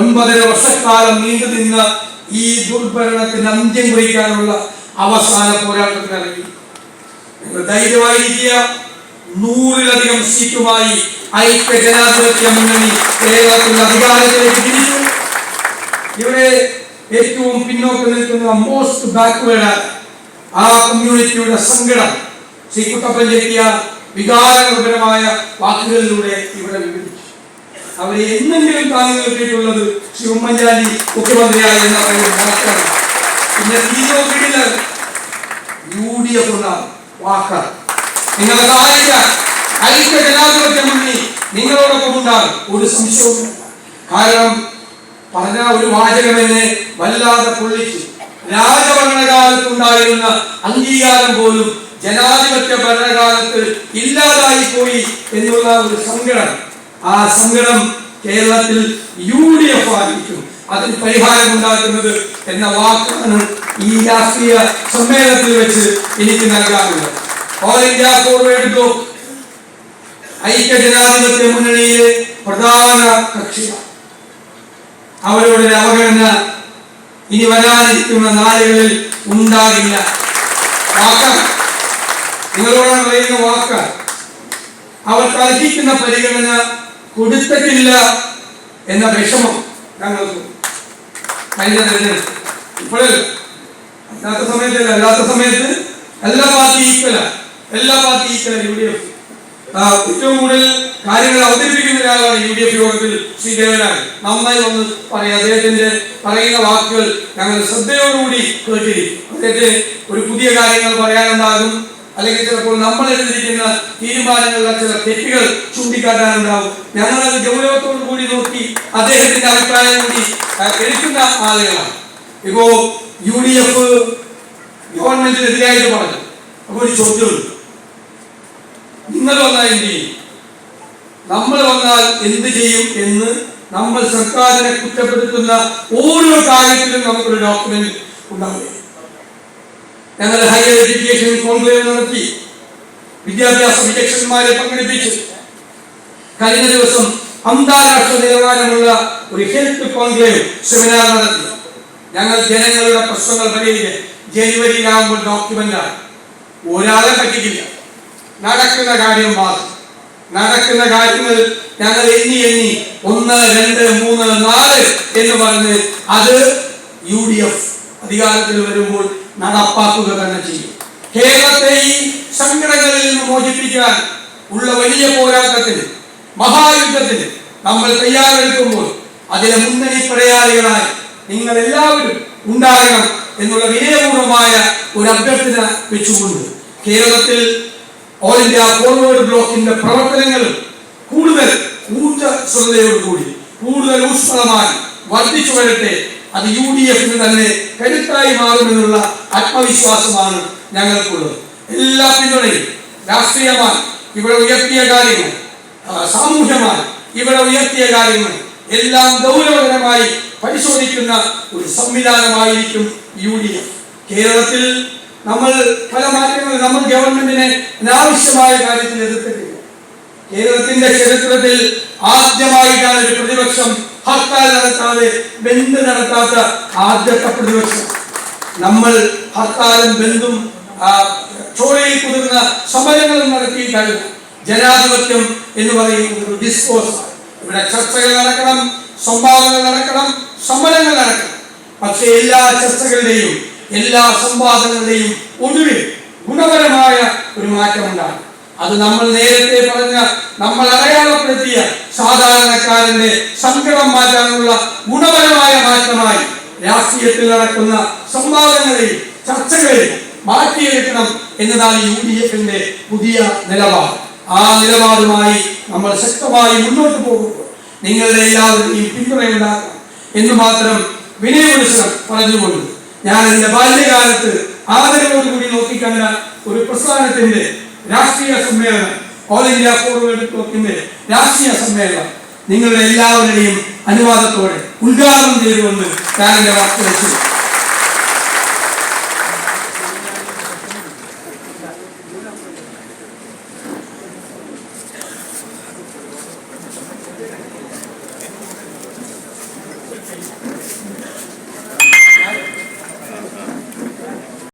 ഒൻപതര വർഷക്കാലം നീണ്ടു നിന്ന ഈ ദുർഭരണത്തിന് അന്ത്യം കുറിക്കാനുള്ള അവസാന പോരാട്ടത്തിന് ഇറങ്ങി ധൈര്യമായിരിക്കുക. നൂറിലധികം സീറ്റുമായി ഐക്യ ജനാധിപത്യ മുന്നണി കേരളത്തിൽ അധികാരത്തിലേക്ക് തിരിച്ചു. ഇവിടെ ഏറ്റവും പിന്നോക്കം നിൽക്കുന്ന മോസ്റ്റ് ബാക്ക്വേഡ് ആ കമ്മ്യൂണിറ്റിയുടെ സങ്കടം. ശ്രീ കുട്ടപ്പൻ ചെത്തിയ വികാരനിർഭരമായ വാക്കുകളിലൂടെ ഇവിടെ വിവരിച്ചു. അവരെ എന്നെങ്കിലും താങ്ങി നിർത്തിയിട്ടുള്ളത് ശ്രീ ഉമ്മൻചാണ്ടി മുഖ്യമന്ത്രിയായി എന്ന മാത്രമാണ് പിന്നെ തീരോ കിടില യു ഡി എഫ് ഉണ്ടാകും വാക്ക് നിങ്ങളെ സഹായിക്കാൻ നിങ്ങളോടൊപ്പം ഉണ്ടാകും. ഒരു സംശയവും കാരണം പറഞ്ഞ ഒരു വാചകം എന്നെ വല്ലാതെ പൊള്ളിച്ചു. രാജഭരണകാലത്തുണ്ടായിരുന്ന അംഗീകാരം പോലും ജനാധിപത്യ ഭരണകാലത്ത് ഇല്ലാതായി പോയി എന്നുള്ള ഒരു സങ്കടം. ആ സങ്കടം കേരളത്തിൽ യു ഡി എഫ് ആയിരിക്കും. അതിന് പരിഹാരം ഉണ്ടാക്കുന്നത് എന്ന വാക്കാണ് ഈ രാഷ്ട്രീയ സമ്മേളനത്തിൽ വെച്ച് എനിക്ക് നൽകാറുള്ളത് ഓൾ ഇന്ത്യ ഫോർവേഡ് ബ്ലോക്ക് ഐക്യ ജനാധിപത്യ മുന്നണിയിലെ പ്രധാന കക്ഷിയാണ്. അവരുടെ അവഗണന ഇനി വരാനിരിക്കുന്ന നാളുകളിൽ ഉണ്ടാകില്ല. നിങ്ങളോടാണ് പറയുന്ന വാക്ക് അവർ കൽപ്പിക്കുന്ന പരിഗണന കൊടുത്തിട്ടില്ല എന്ന വിഷമം ഞങ്ങൾക്ക് കഴിഞ്ഞ തെരഞ്ഞെടുപ്പ് അല്ലാത്ത സമയത്തല്ല അല്ലാത്ത സമയത്ത് എല്ലാ പാർട്ടി ഈക്വല എല്ലാ പാർട്ടി ഈക്വല യു ഡി എഫ് ഏറ്റവും കൂടുതൽ കാര്യങ്ങൾ അവതരിപ്പിക്കുന്ന ഒരാളാണ് യു ഡി എഫ് യോഗത്തിൽ ശ്രീ ദേവനാണ്. നന്നായി ഒന്ന് പറയാം അദ്ദേഹത്തിന്റെ പറയുന്ന വാക്കുകൾ ഞങ്ങൾ ശ്രദ്ധയോടുകൂടി കേട്ടിരിക്കും. അദ്ദേഹത്തെ ഒരു പുതിയ കാര്യങ്ങൾ പറയാനുണ്ടാകും. അല്ലെങ്കിൽ ചിലപ്പോൾ നമ്മൾ എടുത്തിരിക്കുന്ന തീരുമാനങ്ങളിലെ ചില തെറ്റുകൾ ചൂണ്ടിക്കാട്ടാനുണ്ടാവും. ഞങ്ങൾ അത് ഗൗരവത്തോടു കൂടി നോക്കി അദ്ദേഹത്തിന്റെ അഭിപ്രായം കൂടി എടുക്കുന്ന ആളുകളാണ്. ഇപ്പോ യു ഡി എഫ് ഗവൺമെന്റിനെതിരായിട്ട് പറഞ്ഞു. അപ്പൊ ഒരു ചോദ്യമുണ്ട് നിങ്ങൾ വന്നാൽ എന്ത് ചെയ്യും? നമ്മൾ വന്നാൽ എന്ത് ചെയ്യും എന്ന് നമ്മൾ സർക്കാരിനെ കുറ്റപ്പെടുത്തുന്ന ഓരോ കാര്യത്തിലും നമുക്കൊരു ഡോക്യുമെന്റ് ഉണ്ടാവുക ഞങ്ങൾ ഹയർ എഡ്യൂക്കേഷൻ കോൺക്ലേവ് നടത്തി വിദ്യാഭ്യാസ വിദഗ്ധന്മാരെ പങ്കെടുപ്പിച്ചു കഴിഞ്ഞ ദിവസം അന്താരാഷ്ട്ര നിലവാരമുള്ള ഒരു ഹെൽത്ത് കോൺക്ലേവ് സെമിനാർ നടത്തി. ഞങ്ങൾ ജനങ്ങളുടെ പ്രശ്നങ്ങൾ പരിഹരിക്കാൻ ജനുവരിയിലാകുമ്പോൾ ഡോക്യുമെന്റാണ് ഒരാളെ പറ്റിക്കില്ല. നടക്കുന്ന കാര്യം മാത്രം. നടക്കുന്ന കാര്യങ്ങൾ ഞങ്ങൾ എണ്ണി എണ്ണി ഒന്ന് രണ്ട് മൂന്ന് നാല് എന്ന് പറഞ്ഞ് അത് യു ഡി എഫ് അധികാരത്തിൽ വരുമ്പോൾ നടപ്പാക്കുക തന്നെ ചെയ്യും. കേരളത്തെ ഈ സങ്കടങ്ങളിൽ നിന്ന് മോചിപ്പിക്കാൻ ഉള്ള വലിയ പോരാട്ടത്തിൽ മഹായുദ്ധത്തിൽ നമ്മൾ തയ്യാറെടുക്കുമ്പോൾ അതിലെ മുന്നണി പ്രയാളികളായി നിങ്ങൾ എല്ലാവരും ഉണ്ടാകണം എന്നുള്ള വിനയപൂർവമായ ഒരു അഭ്യർത്ഥന വെച്ചുകൊണ്ട് കേരളത്തിൽ ഓൾ ഇന്ത്യ ഫോർവേഡ് ബ്ലോക്കിന്റെ പ്രവർത്തനങ്ങൾ കൂടുതൽ ഊർജസ്വലതയോടുകൂടി കൂടുതൽ ഊഷ്മളമായി വർദ്ധിച്ചു വരട്ടെ അത് യു ഡി എഫിന് തന്നെ കരുത്തായി മാറുമെന്നുള്ള ആത്മവിശ്വാസമാണ് ഞങ്ങൾക്കുള്ളത്. എല്ലാ പിന്തുണയും രാഷ്ട്രീയമായി ഇവിടെ ഉയർത്തിയ കാര്യങ്ങൾ സാമൂഹ്യമായി ഇവിടെ ഉയർത്തിയ കാര്യങ്ങൾ എല്ലാം ഗൗരവകരമായി പരിശോധിക്കുന്ന ഒരു സംവിധാനമായിരിക്കും യു ഡി എഫ് കേരളത്തിൽ നമ്മൾ പല മാറ്റങ്ങൾ നമ്മൾ ഗവൺമെന്റിനെ അനാവശ്യമായ കാര്യത്തിൽ എതിർത്തിട്ടില്ല. കേരളത്തിന്റെ ചരിത്രത്തിൽ ആദ്യമായിട്ടാണ് ഒരു പ്രതിപക്ഷം ഹർത്താൽ നടത്താതെ ബന്ദ് നടത്താത്ത ആദ്യത്തെ പ്രതിപക്ഷം നമ്മൾ ഹർത്താലും ബന്ധും ചോളയിൽ കുതിർന്ന സമരങ്ങളും നടത്തിയിട്ടായിരുന്നു ജനാധിപത്യം എന്ന് പറയുന്നത് ഒരു ഡിസ്കോഴ്സ് ഇവിടെ ചർച്ചകൾ നടക്കണം സംവാദങ്ങൾ നടക്കണം സമരങ്ങൾ നടക്കണം. പക്ഷേ എല്ലാ ചർച്ചകളുടെയും എല്ലാ സംവാദങ്ങളുടെയും ഒടുവിൽ ഗുണപരമായ ഒരു മാറ്റമുണ്ടാകും. അത് നമ്മൾ നേരത്തെ പറഞ്ഞ നമ്മൾ അടയാളപ്പെടുത്തിയ സാധാരണക്കാരന്റെ സങ്കടം മാറ്റാനുള്ള ഗുണപരമായ മാറ്റമായി രാഷ്ട്രീയത്തിൽ നടക്കുന്ന സംവാദങ്ങളെയും ചർച്ചകളെയും മാറ്റിയെടുക്കണം എന്നതാണ് യു ഡി എഫിന്റെ പുതിയ നിലപാട്. ആ നിലപാടുമായി നമ്മൾ ശക്തമായി മുന്നോട്ട് പോകുമ്പോൾ നിങ്ങളുടെ എല്ലാവരുടെയും പിന്തുണയുണ്ടാക്കണം എന്ന് മാത്രം വിനയപുരുഷം പറഞ്ഞുകൊണ്ട് ഞാൻ എന്റെ ബാല്യകാലത്ത് ആദരവോടുകൂടി നോക്കിക്കണ്ട ഒരു പ്രസ്ഥാനത്തിന്റെ രാഷ്ട്രീയ സമ്മേളനം ഓൾ ഇന്ത്യ ഫോർവേഡ് ബ്ലോക്കിന്റെ രാഷ്ട്രീയ സമ്മേളനം നിങ്ങളുടെ എല്ലാവരുടെയും അനുവാദത്തോടെ ഉദ്ഘാടനം ചെയ്തുകൊണ്ട് ഞാൻ എന്റെ വാക്ക് വെച്ചു.